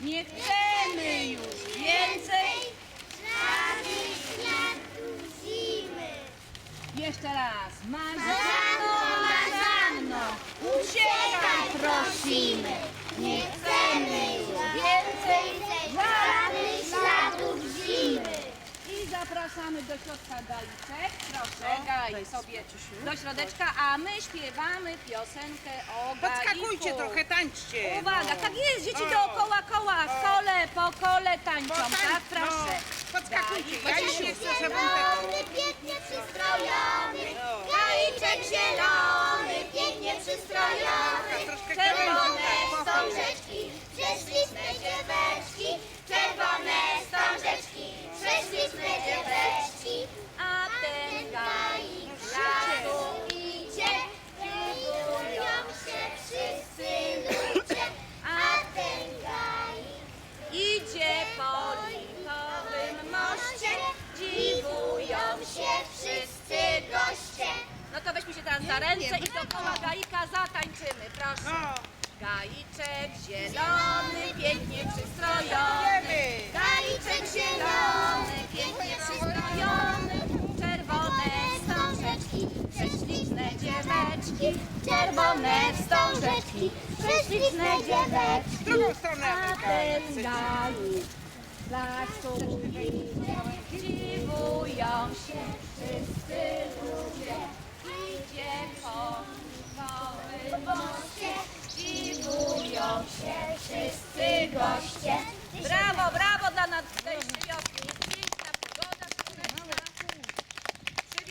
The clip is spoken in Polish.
Nie chcemy już więcej. Żadnych śladów zimy. Jeszcze raz. Marzano, marzano, uciekaj prosimy. Nie chcemy już więcej żadnych śladów zimy. I zapraszamy do środka galiczek. Proszę, gai sobie do środeczka, a my śpiewamy piosenkę o galiku. Podskakujcie trochę, tańczcie. Uwaga, tak jest, dzieci O. dookoła koła, w kole, po kole tańczą, tak? Proszę. To weźmy się teraz za ręce i dookoła gaika zatańczymy, proszę. No, Galiczek zielony, pięknie przystrojony. wiemy. Galiczek Zielony, pięknie przystrojony, czerwone wstążeczki, prześliczne dzieweczki, czerwone wstążeczki, prześliczne dzieweczki. Drugą stronę. A ten galik z lasu się wszyscy goście.